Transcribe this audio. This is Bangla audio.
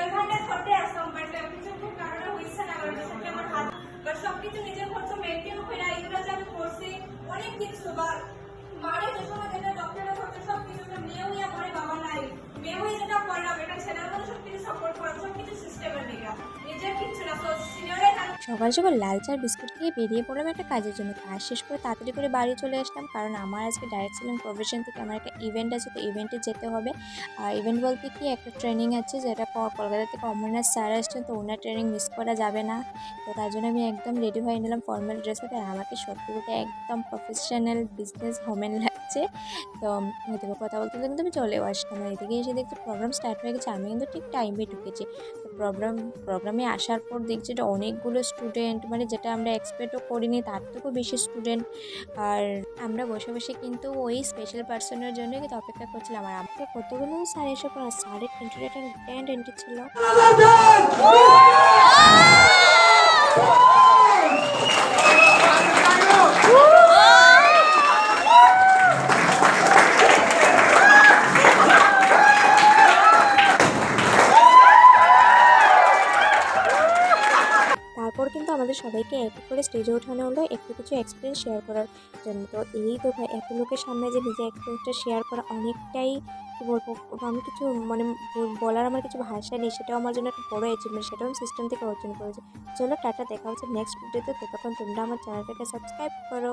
ওইখানে ঠোঁটে সম্পর্কে। কিছু কারণে হয়েছে না সবকিছু নিজের সকাল সকাল লাল চার বিস্কুট খেয়ে বেরিয়ে পড়লাম একটা কাজের জন্য। কাজ শেষ করে তাড়াতাড়ি করে বাড়ি চলে আসলাম। কারণ আমার আজকে ডাইরেক্ট সেলিং প্রফেশন থেকে আমার একটা ইভেন্ট আছে, তো ইভেন্টে যেতে হবে। আর ইভেন্ট বলতে কি, একটা ট্রেনিং আছে যেটা কলকাতা থেকে অমরনাথ স্যার আসছেন, তো ওনার ট্রেনিং মিস করা যাবে না। তো তার জন্য আমি একদম রেডি হয়ে নিলাম ফর্মাল ড্রেসে আর আমাকে সত্যি বলতে একদম প্রফেশনাল বিজনেস হোমেন লাগছে তো এদিকে কথা বলতে কিন্তু আমি চলেও আসলাম। এদিকে এসে দেখছি প্রোগ্রাম স্টার্ট হয়ে গেছে। আমি কিন্তু ঠিক টাইমে ঢুকেছি। তো প্রোগ্রাম প্রোগ্রামে আসার পর দেখছি এটা অনেকগুলো স্টুডেন্ট মানে যেটা আমরা এক্সপেক্টও করিনি, তার থেকেও বেশি স্টুডেন্ট আর আমরা বসে বসে কিন্তু ওই স্পেশাল পার্সনের জন্য কিন্তু অপেক্ষা করছিলাম। আর আমাকে কতগুলো স্যার এসে পড়া স্যারের এন্ট্রি ছিল। তারপর কিন্তু আমাদের সবাইকে এক করে স্টেজে ওঠানো হলো, একটু কিছু এক্সপিরিয়েন্স শেয়ার করার জন্য। তো এই তো ভাই, এত লোকের সামনে যে নিজের এক্সপিরিয়েন্সটা শেয়ার করা অনেকটাই কী বলব, আমি কিছু মানে বলার আমার কিছু ভাষা নেই, সেটাও আমার জন্য একটা বড়ো অ্যাচিভমেন্ট সেটাও আমি সিস্টেম থেকে অর্জন করেছি। চলো টাটা, দেখা হচ্ছে নেক্সট ভিডিওতে ততক্ষণ তোমরা আমার চ্যানেলটাকে সাবস্ক্রাইব করো।